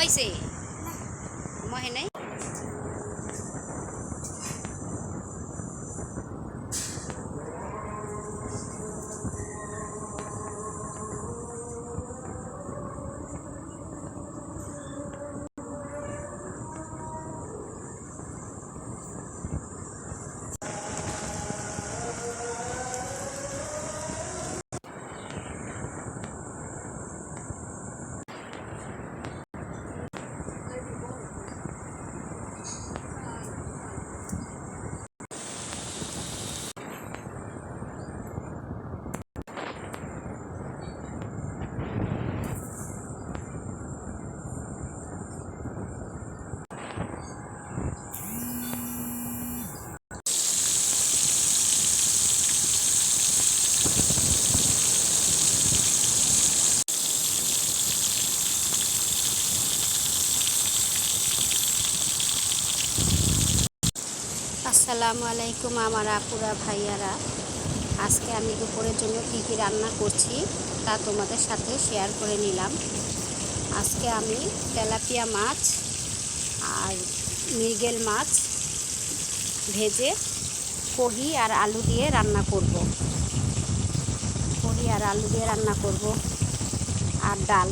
voice eh. আসসালামু আলাইকুম আমার আপুরা, ভাইয়ারা। আজকে আমি দুপুরের জন্য কী কী রান্না করছি তা তোমাদের সাথে শেয়ার করে নিলাম। আজকে আমি তেলাপিয়া মাছ আর মৃগেল মাছ ভেজে কহি আর আলু দিয়ে রান্না করব। কহি আর আলু দিয়ে রান্না করব। আর ডাল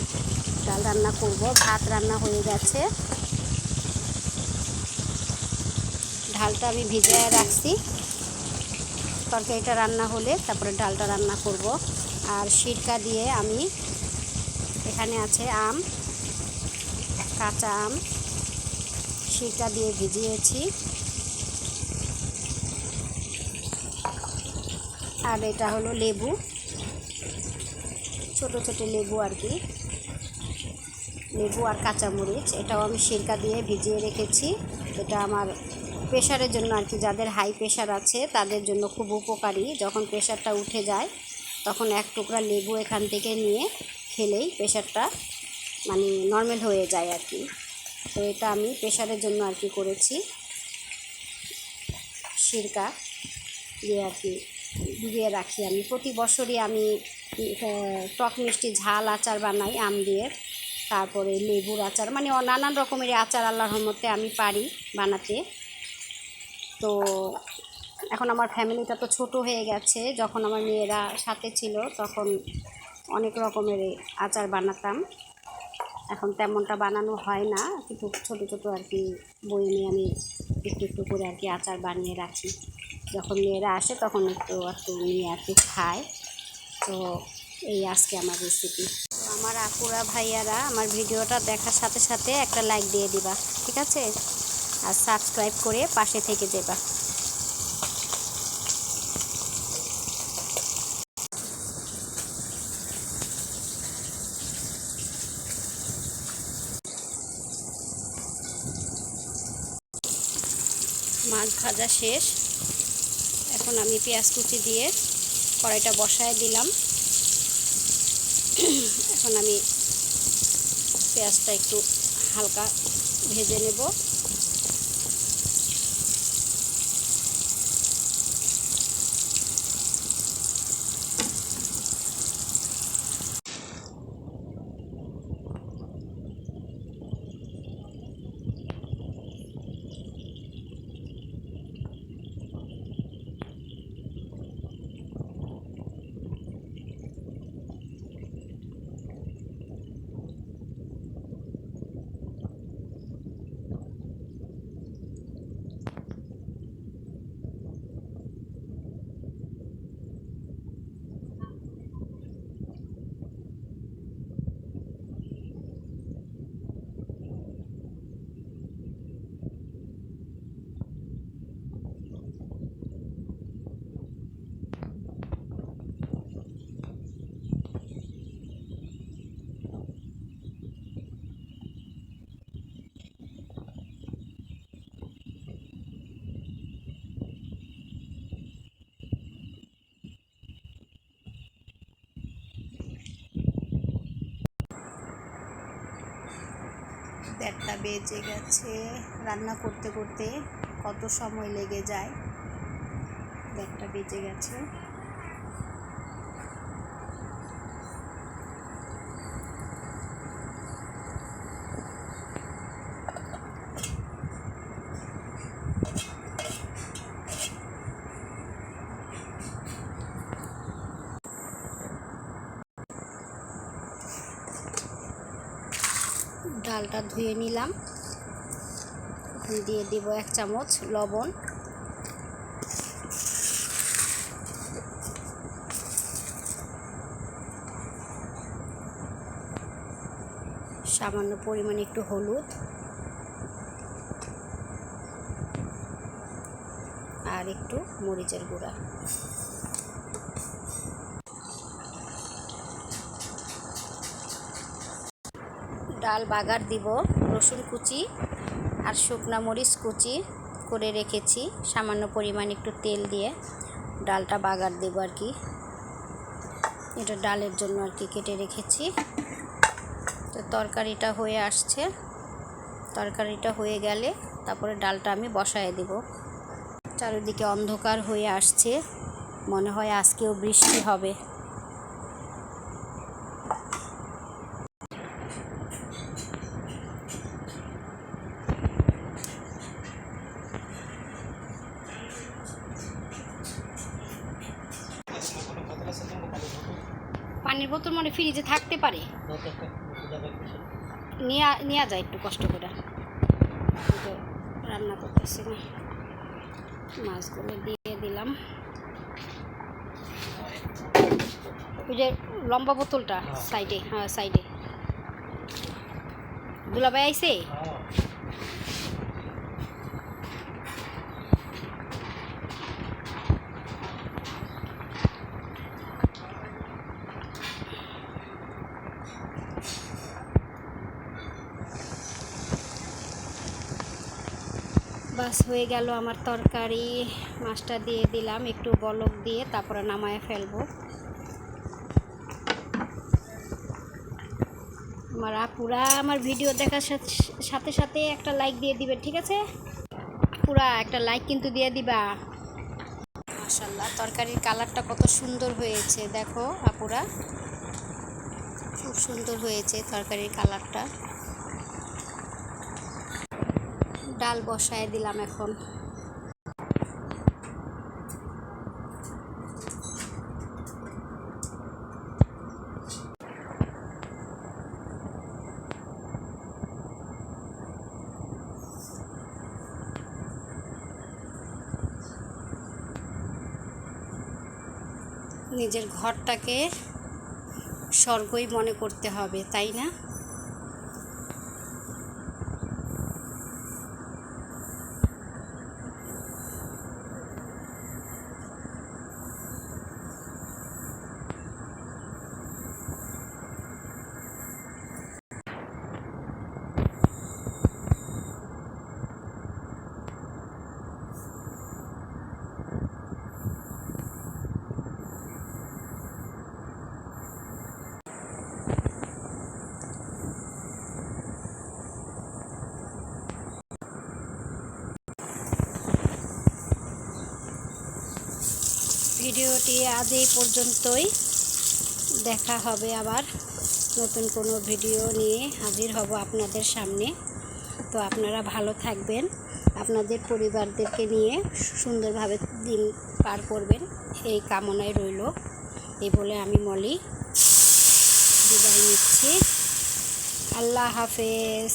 ডাল রান্না করব। ভাত রান্না হয়ে গেছে। ঢালটা আমি ভিজিয়ে রাখছি। তরকারিটা রান্না হলে তারপরে ডালটা রান্না করব। আর সিরকা দিয়ে আমি এখানে আছে আম, কাঁচা আম, সিরকা দিয়ে ভিজিয়েছি। আর এটা হলো লেবু। ছোট ছোট লেবু আর কি। লেবু আর কাঁচামরিচ, এটাও আমি সিরকা দিয়ে ভিজিয়ে রেখেছি। এটা আমার প্রেশারের জন্য আর কি যাদের হাই প্রেশার আছে, তাদের জন্য খুব উপকারী। যখন প্রেশারটা উঠে যায়, তখন এক টুকরা লেবু এখান থেকে নিয়ে খেলেই প্রেশারটা মানে নর্মাল হয়ে যায় আর কি তো এটা আমি প্রেশারের জন্য আর কি করেছি। সিরকা দিয়ে আর কি ডুবিয়ে রাখি আমি। প্রতি বছরই আমি টক মিষ্টি ঝাল আচার বানাই আম দিয়ে। তারপরে লেবুর আচার মানে নানান রকমের আচার আল্লাহর রহমতে আমি পারি বানাতে। তো এখন আমার ফ্যামিলিটা তো ছোট হয়ে গেছে। যখন আমার মেয়েরা সাথে ছিল, তখন অনেক রকমের আচার বানাতাম। এখন তেমনটা বানানো হয় না, কিন্তু ছোটো ছোটো আর কি বই নিয়ে আমি একটু একটু করে আর কি আচার বানিয়ে রাখি। যখন মেয়েরা আসে, তখন একটু একটু নিয়ে আর কি খায়। তো এই আজকে আমার রেসিপি আমার আপুরা, ভাইয়ারা, আমার ভিডিওটা দেখার সাথে সাথে একটা লাইক দিয়ে দিবা, ঠিক আছে? আর সাবস্ক্রাইব করে পাশে থেকে যেবা মাছ ভাজা শেষ। এখন আমি পেঁয়াজ কুচি দিয়ে কড়াইটা বসায় দিলাম। এখন আমি পেঁয়াজটা একটু হালকা ভেজে নেব। দেড়টা বেজে গেছে। রান্না করতে করতে কত সময় লেগে যায়? দেড়টা বেজে গেছে। ডালটা ধুয়ে নিলাম। দিয়ে দিব এক চামচ লবণ। সামান্য পরিমাণে একটু হলুদ। আর একটু মরিচের গুঁড়া। ডাল বাগার দিব, রসুন কুচি আর শুকনা মরিচ কুচি করে রেখেছি, সামান্য পরিমাণ একটু তেল দিয়ে ডালটা বাগার দেব আর কি। এটা ডালের জন্য আর কি কেটে রেখেছি। তো তরকারিটা হয়ে আসছে। তরকারিটা হয়ে গেলে তারপরে ডালটা আমি বসায় দেব। চারিদিকে অন্ধকার হয়ে আসছে। মনে হয় আজকেও বৃষ্টি হবে। ফ্রিজে থাকতে পারে। নেওয়া নেওয়া যায় একটু কষ্ট করে। রান্না করতেছি না। মাছগুলো দিয়ে দিলাম। ওই যে লম্বা বোতলটা সাইডে হ্যাঁ সাইডে। দুলাভাই আইছে? বাস হয়ে গেল আমার তরকারি, মাছটা দিয়ে দিলাম, একটু বলক দিয়ে তারপরে নামায় ফেলব। আমার আপুরা আমার ভিডিও দেখার সাথে সাথে একটা লাইক দিয়ে দিবে, ঠিক আছে? পুরা একটা লাইক কিন্তু দিয়ে দিবা। মাশাল্লাহ তরকারির কালারটা কত সুন্দর হয়েছে, দেখো, আপুরা। খুব সুন্দর হয়েছে তরকারির কালারটা। ডাল বসায় দিলাম এখন। নিজের ঘরটাকে স্বর্গই মনে করতে হবে তাই না? ভিডিওটি আজ এই পর্যন্তই। দেখা হবে আবার নতুন কোনো ভিডিও নিয়ে হাজির হব আপনাদের সামনে। তো আপনারা ভালো থাকবেন। আপনাদের পরিবারদেরকে নিয়ে সুন্দরভাবে দিন পার করবেন। এই কামনায় রইল। এই বলে আমি মলি বিদায় নিচ্ছি। আল্লাহ হাফেজ।